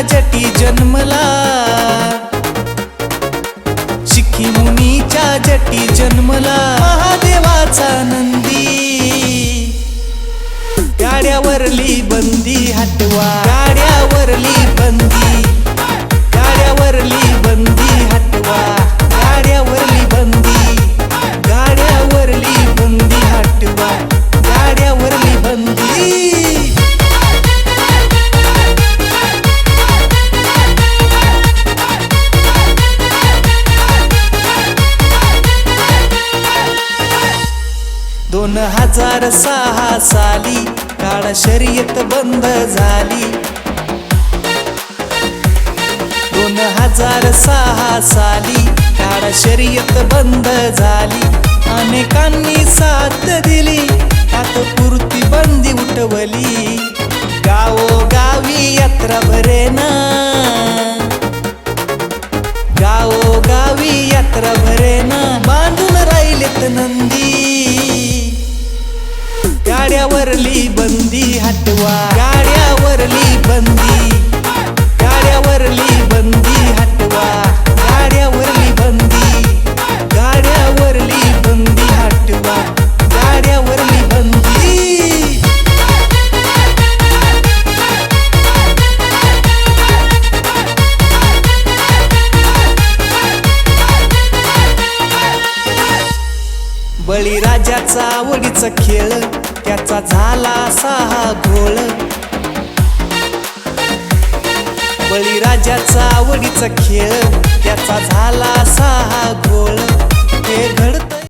जटी जन्मला. शिखी मुनीच्या जटी जन्मला. महादेवाचा नंदी. गाड्यावरली बंदी हटवा. दोन हजार सहा साली काळा शर्यत बंद झाली. दोन हजार सहा साली काळा शर्यत बंद झाली. अनेकांनी साथ दिली तात्पुरती बंदी उठवली. गावोगावी यात्रा भरेना. गावोगावी यात्रा भरेना. बांधून राहिले हटवा गाड्यावरली बंदी. गाड्यावरली बंदी हटवा. गाड्यावरली बंदी. गाड्यावरली बंदी हटवा. गाड्यावरली बंदी. बळीराजाचा आवडीचा खेळ. त्याचा झाला असा हा घोळ. बळीराजाचा आवडीचा खेळ त्याचा